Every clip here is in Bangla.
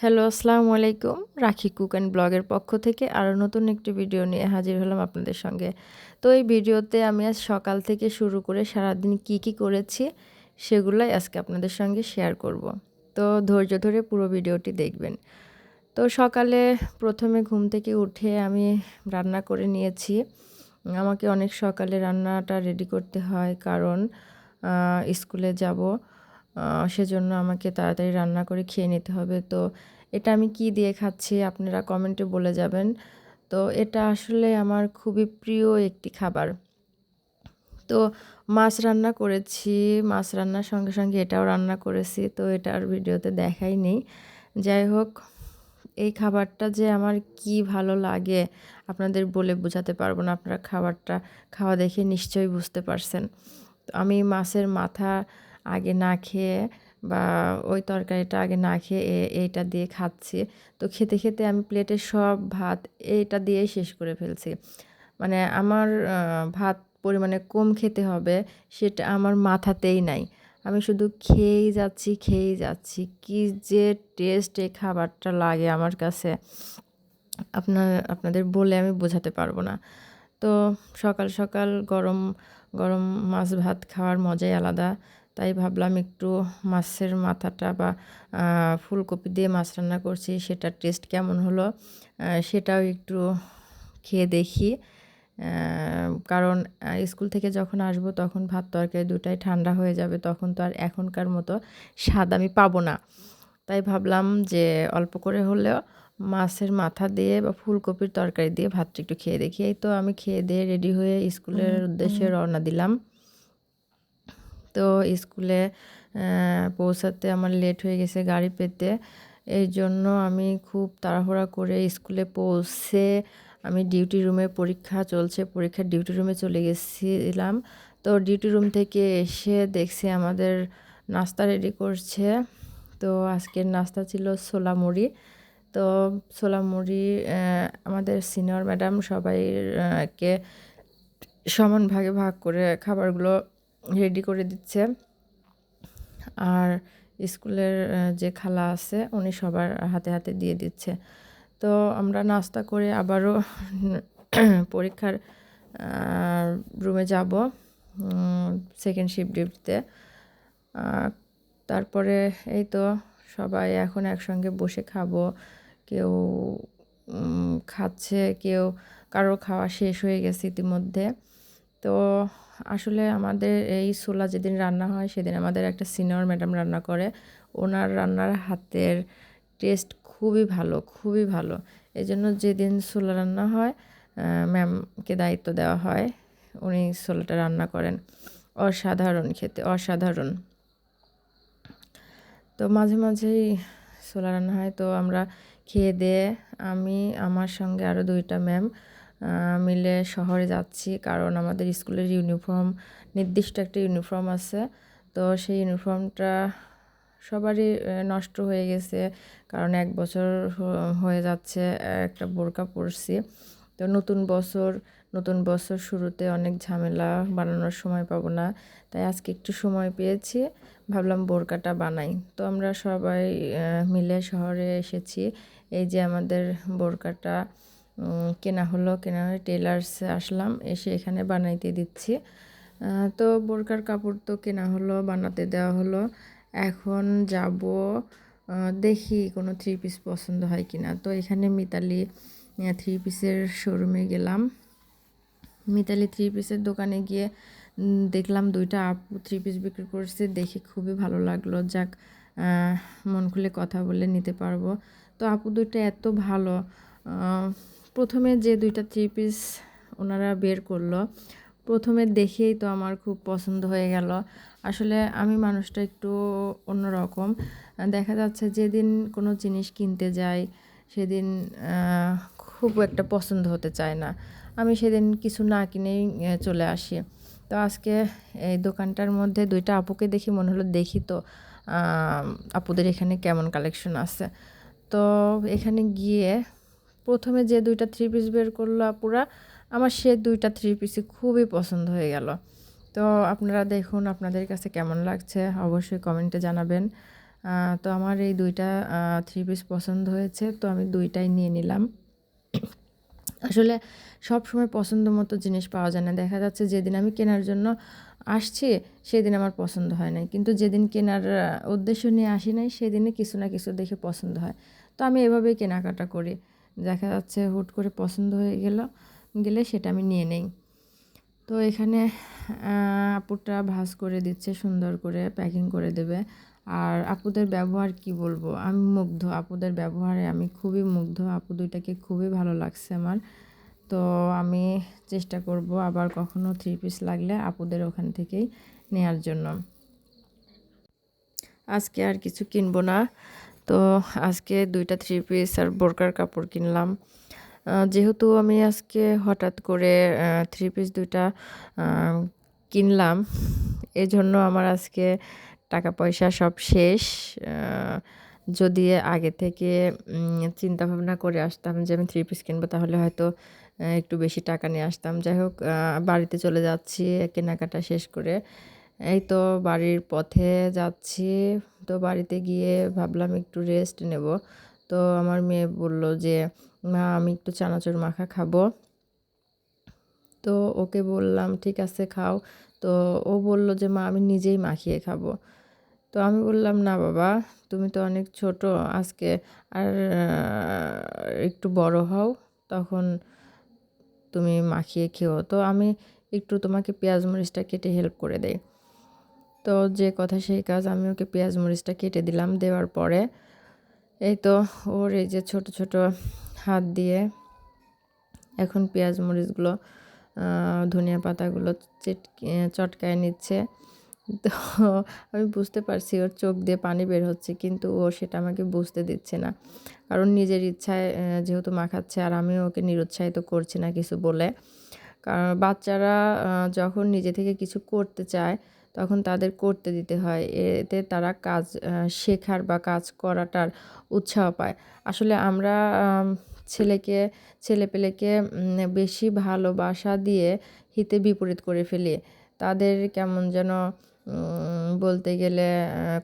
হ্যালো আসসালামু আলাইকুম। রাখি কুক অ্যান্ড ব্লগের পক্ষ থেকে আরও নতুন একটি ভিডিও নিয়ে হাজির হলাম আপনাদের সঙ্গে। তো এই ভিডিওতে আমি আজ সকাল থেকে শুরু করে সারাদিন কি কি করেছি সেগুলাই আজকে আপনাদের সঙ্গে শেয়ার করব। তো ধৈর্য ধরে পুরো ভিডিওটি দেখবেন। তো সকালে প্রথমে ঘুম থেকে উঠে আমি রান্না করে নিয়েছি। আমাকে অনেক সকালে রান্নাটা রেডি করতে হয় কারণ স্কুলে যাব। সেজন্য আমাকে তাড়াতাড়ি রান্না করে খেয়ে নিতে হবে। তো এটা আমি কি দিয়ে খাচ্ছি আপনারা কমেন্টে বলে যাবেন। তো এটা আসলে আমার খুবই প্রিয় একটি খাবার। তো মাছ রান্না করেছি, মাছ রান্নার সঙ্গে সঙ্গে এটাও রান্না করেছি। তো এটার ভিডিওতে দেখাই নেই। যাই হোক, এই খাবারটা যে আমার কি ভালো লাগে আপনাদের বলে বোঝাতে পারব না। আপনারা খাবারটা খাওয়া দেখে নিশ্চয়ই বুঝতে পারছেন। আমি মাছের মাথা আগে না খেয়ে বা ওই তরকারিটা আগে না খেয়ে এইটা দিয়ে খাচ্ছি। তো খেতে খেতে আমি প্লেটের সব ভাত এইটা দিয়েই শেষ করে ফেলছি। মানে আমার ভাত পরিমাণে কম খেতে হবে সেটা আমার মাথাতেই নাই। আমি শুধু খেয়েই যাচ্ছি খেয়েই যাচ্ছি। কি যে টেস্ট এই খাবারটা লাগে আমার কাছে। আপনার আপনাদের বলে আমি বোঝাতে পারব না। তো সকাল সকাল গরম গরম মাছ ভাত খাওয়ার মজাই আলাদা। তাই ভাবলাম একটু মাছের মাথাটা বা ফুলকপি দিয়ে মাছ রান্না করছি সেটার টেস্ট কেমন হলো? সেটাও একটু খেয়ে দেখি। কারণ স্কুল থেকে যখন আসব তখন ভাত তরকারি দুটাই ঠান্ডা হয়ে যাবে তখন তো আর এখনকার মতো স্বাদ আমি পাবো না। তাই ভাবলাম যে অল্প করে হলেও মাছের মাথা দিয়ে বা ফুলকপির তরকারি দিয়ে ভাতটা একটু খেয়ে দেখি। এই তো আমি খেয়ে দিয়ে রেডি হয়ে স্কুলের উদ্দেশ্যে রওনা দিলাম। তো স্কুলে পৌঁছাতে আমার লেট হয়ে গেছে গাড়ি পেতে। এই জন্য আমি খুব তাড়াহুড়া করে স্কুলে পৌঁছে আমি ডিউটি রুমে পরীক্ষা চলছে। পরীক্ষার ডিউটি রুমে চলে গেছিলাম। তো ডিউটি রুম থেকে এসে দেখছি আমাদের নাস্তা রেডি করছে। তো আজকের নাস্তা ছিল ছোলা মুড়ি তো ছোলা মুড়ি আমাদের সিনিয়র ম্যাডাম সবাইকে সমান ভাগে ভাগ করে খাবারগুলো রেডি করে দিচ্ছে। আর স্কুলের যে খালা আছে, উনি সবার হাতে হাতে দিয়ে দিচ্ছে। তো আমরা নাস্তা করে আবারও পরীক্ষার রুমে যাব সেকেন্ড শিফট ডিউটিতে তারপরে এই তো সবাই এখন একসঙ্গে বসে খাব। কেউ খাচ্ছে, কেউ, কারও খাওয়া শেষ হয়ে গেছে ইতিমধ্যে। তো আসলে আমাদের এই ছোলা যেদিন রান্না হয়, সেদিন আমাদের একটা সিনিয়র ম্যাডাম রান্না করে। ওনার রান্নার হাতের টেস্ট খুবই ভালো খুবই ভালো। এই জন্য যেদিন ছোলা রান্না হয় ম্যামকে দায়িত্ব দেওয়া হয়, উনি ছোলাটা রান্না করেন। অসাধারণ খেতে, অসাধারণ। তো মাঝে মাঝেই ছোলা রান্না হয়। তো আমরা খেয়ে দিয়ে আমি, আমার সঙ্গে আরও দুইটা ম্যাম মিলে শহরে যাচ্ছি, কারণ আমাদের স্কুলের ইউনিফর্ম, নির্দিষ্ট একটা ইউনিফর্ম আছে। তো সেই ইউনিফর্মটা সবারই নষ্ট হয়ে গেছে, কারণ এক বছর হয়ে যাচ্ছে একটা বোরকা পরছি। তো নতুন বছর নতুন বছর শুরুতে অনেক ঝামেলা বানানোর সময় পাবো না, তাই আজকে একটু সময় পেয়েছি, ভাবলাম বোরকাটা বানাই। তো আমরা সবাই মিলে শহরে এসেছি, এই যে আমাদের বোরকাটা। কেনা হলো, কেনা হয়ে টেলার্সে আসলাম, এসে এখানে বানাইতে দিচ্ছি। তো বোরকার কাপড় তো কেনা হলো, বানাতে দেওয়া হলো। এখন যাব দেখি কোনো থ্রি পিস পছন্দ হয় কি না তো এখানে মিতালি থ্রি পিসের শোরুমে গেলাম। মিতালি থ্রি পিসের দোকানে গিয়ে দেখলাম দুইটা আপু থ্রি পিস বিক্রি করছে। দেখে খুবই ভালো লাগল। যাক মন খুলে কথা বলে নিতে পারব। তো আপু দুইটা এত ভালো প্রথমে যে দুইটা থ্রি পিস ওনারা বের করল, প্রথমে দেখেই তো আমার খুব পছন্দ হয়ে গেল। আসলে আমি মানুষটা একটু অন্যরকম। দেখা যাচ্ছে যেদিন কোনো জিনিস কিনতে যাই, সেদিন খুব একটা পছন্দ হতে চায় না। আমি সেদিন কিছু না কিনেই চলে আসি। তো আজকে এই দোকানটার মধ্যে দুইটা আপুকে দেখি, মনে হলো দেখি তো আপুদের এখানে কেমন কালেকশন আছে। তো এখানে গিয়ে প্রথমে যে দুইটা থ্রি পিস বের করল আপুরা, আমার সে দুইটা থ্রি পিসই খুবই পছন্দ হয়ে গেল। তো আপনারা দেখুন আপনাদের কাছে কেমন লাগছে, অবশ্যই কমেন্টে জানাবেন। তো আমার এই দুইটা থ্রি পিস পছন্দ হয়েছে, তো আমি দুইটাই নিয়ে নিলাম। আসলে সব সময় পছন্দ মতো জিনিস পাওয়া যায় না। দেখা যাচ্ছে যেদিন আমি কেনার জন্য আসছি, সেদিন আমার পছন্দ হয় নাই। কিন্তু যেদিন কেনার উদ্দেশ্য নিয়ে আসি নাই সেদিনে কিছু না কিছু দেখে পছন্দ হয়। তো আমি এভাবেই কেনাকাটা করি। দেখা যাচ্ছে হুট করে পছন্দ হয়ে গেল, গেলে সেটা আমি নিয়ে নেই। তো এখানে আপুটা ভাজ করে দিচ্ছে, সুন্দর করে প্যাকিং করে দেবে। আর আপুদের ব্যবহার কি বলব? আমি মুগ্ধ, আপুদের ব্যবহারে আমি খুবই মুগ্ধ। আপু দুইটাকে খুবই ভালো লাগছে আমার। তো আমি চেষ্টা করব আবার কখনো থ্রি পিস লাগলে আপুদের ওখান থেকেই নেয়ার জন্য। আজকে আর কিছু কিনবো না। তো আজকে দুইটা থ্রি পিস আর বোরকার কাপড় কিনলাম। যেহেতু আমি আজকে হঠাৎ করে থ্রি পিস দুইটা কিনলাম, এজন্য আমার আজকে টাকা পয়সা সব শেষ। যদি আগে থেকে চিন্তা ভাবনা করে আসতাম যে আমি থ্রি পিস কিনবো, তাহলে হয়তো একটু বেশি টাকা নিয়ে আসতাম। যাই হোক বাড়িতে চলে যাচ্ছি, কেনাকাটা শেষ করে। এই তো বাড়ির পথে যাচ্ছি। তো বাড়িতে গিয়ে ভাবলাম একটু রেস্ট নেব। তো আমার মেয়ে বলল যে, মা, আমি একটু চানাচুর মাখা খাব। তো ওকে বললাম, ঠিক আছে, খাও। তো ও বলল যে, মা, আমি নিজেই মাখিয়ে খাব। তো আমি বললাম, না বাবা, তুমি তো অনেক ছোট, আজকে আর একটু বড় হও, তখন তুমি মাখিয়ে খেও। তো আমি একটু তোমাকে পেঁয়াজ মরিচটা কেটে হেল্প করে দেই। তো যে কথা সেই কাজ, আমি ওকে পেঁয়াজ মরিচটা কেটে দিলাম দেওয়ার পরে। এই তো ওর এই যে ছোট ছোট হাত দিয়ে এখন পেঁয়াজ মরিচগুলো ধনিয়া পাতাগুলো চেটকে চটকায় নিচ্ছে। তো আমি বুঝতে পারছি ওর চোখ দিয়ে পানি বের হচ্ছে, কিন্তু ও সেটা আমাকে বুঝতে দিচ্ছে না। কারণ নিজের ইচ্ছায় যেহেতু মাখাচ্ছে আর আমি ওকে নিরুৎসাহিত করছি না কিছু বলে। কারণ বাচ্চারা যখন নিজে থেকে কিছু করতে চায় তখন তাদের করতে দিতে হয়। এতে তারা কাজ শেখার বা কাজ করাটার উৎসাহ পায়। আসলে আমরা ছেলেকে, ছেলেপেলেকে বেশি ভালোবাসা দিয়ে হিতে বিপরীত করে ফেলি। তাদের কেমন যেন বলতে গেলে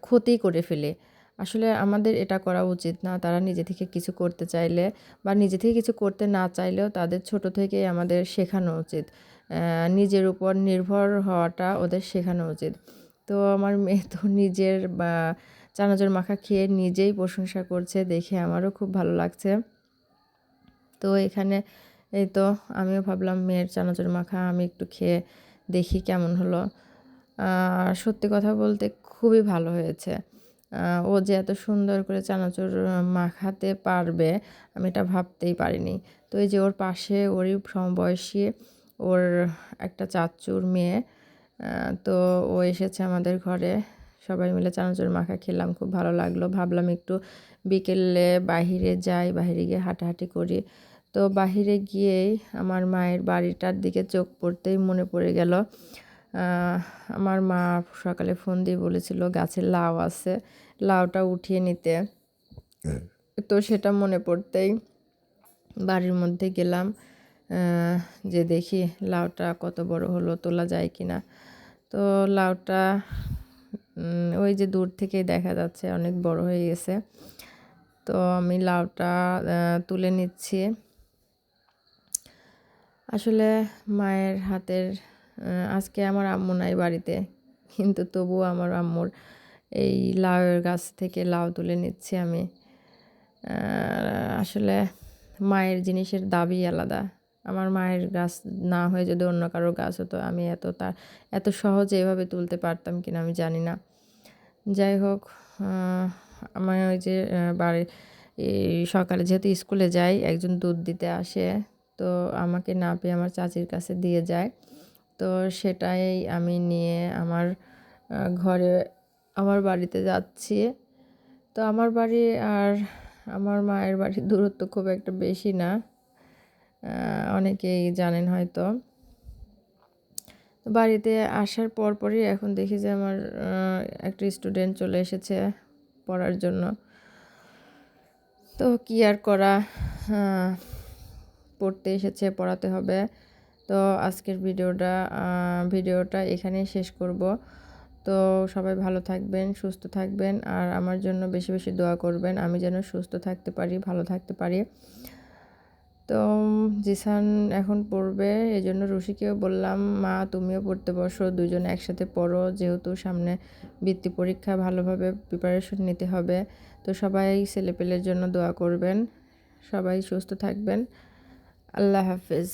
ক্ষতি করে ফেলি। আসলে আমাদের এটা করা উচিত না। তারা নিজে থেকে কিছু করতে চাইলে বা নিজে থেকে কিছু করতে না চাইলেও তাদের ছোট থেকেই আমাদের শেখানো উচিত। নিজের উপর নির্ভর হওয়াটা ওদের শেখানো উচিত। তো আমার মেয়ে তো নিজের, বা চানাচুর মাখা খেয়ে নিজেই প্রশংসা করছে, দেখে আমারও খুব ভালো লাগছে। তো এখানে এই তো আমিও ভাবলাম মেয়ের চানাচুর মাখা আমি একটু খেয়ে দেখি কেমন হলো। সত্যি কথা বলতে খুবই ভালো হয়েছে। ও যে এত সুন্দর করে চানাচুর মাখাতে পারবে, আমি এটা ভাবতেই পারিনি। তো এই যে ওর পাশে, ওরই সমবয়সী ওর একটা চাচুর মেয়ে তো ও এসেছে আমাদের ঘরে। সবাই মিলে চানাচুর মাখা খেলাম খুব ভালো লাগল। ভাবলাম একটু বিকেলে বাহিরে যাই বাহিরে গিয়ে হাঁটাহাঁটি করি। তো বাহিরে গিয়েই আমার মায়ের বাড়িটার দিকে চোখ পড়তেই মনে পড়ে গেল। আমার মা সকালে ফোন দিয়ে বলেছিল গাছে লাউ আছে লাউটা উঠিয়ে নিতে। তো সেটা মনে পড়তেই বাড়ির মধ্যে গেলাম। যে দেখি লাউটা কত বড় হলো, তোলা যায় কি না তো লাউটা ওই যে দূর থেকেই দেখা যাচ্ছে, অনেক বড় হয়ে গেছে। তো আমি লাউটা তুলে নিচ্ছি। আসলে মায়ের হাতের আজকে আমার আম্মু নাই বাড়িতে, কিন্তু তবুও আমার আম্মুর এই লাউয়ের গাছ থেকে লাউ তুলে নিচ্ছি আমি। আসলে মায়ের জিনিসের দাবি আলাদা। আমার মায়ের গাছ না হয়ে যদি অন্য কারোর গাছ হতো, আমি এত তার, এত সহজে এভাবে তুলতে পারতাম কিনা আমি জানি না। যাই হোক আমার ওই যে বাড়ি সকালে যেহেতু স্কুলে যাই, একজন দুধ দিতে আসে, তো আমাকে না পেয়ে আমার চাচির কাছে দিয়ে যায়। তো সেটাই আমি নিয়ে আমার ঘরে, আমার বাড়িতে যাচ্ছি। তো আমার বাড়ি আর আমার মায়ের বাড়ির দূরত্ব খুব একটা বেশি না। অনেকেই জানেন হয়তো। বাড়িতে আসার পর পরই এখন দেখি যে আমার একটা স্টুডেন্ট চলে এসেছে পড়ার জন্য। তো কি আর করা পড়তে এসেছে, পড়াতে হবে। তো আজকের ভিডিওটা ভিডিওটা এখানেই শেষ করব। তো সবাই ভালো থাকবেন, সুস্থ থাকবেন, আর আমার জন্য বেশি বেশি দোয়া করবেন। আমি যেন সুস্থ থাকতে পারি, ভালো থাকতে পারি। তো, জিসান এখন পড়বে এই জন্য রুশিকেও বললাম, মা, তুমিও পড়তে বসো দুজন একসাথে পড়ো, যেহেতু সামনে বৃত্তি পরীক্ষা, ভালোভাবে প্রিপারেশন নিতে হবে। তো সবাই ছেলেপেলের জন্য দোয়া করবেন, সবাই সুস্থ থাকবেন, আল্লাহ হাফিজ।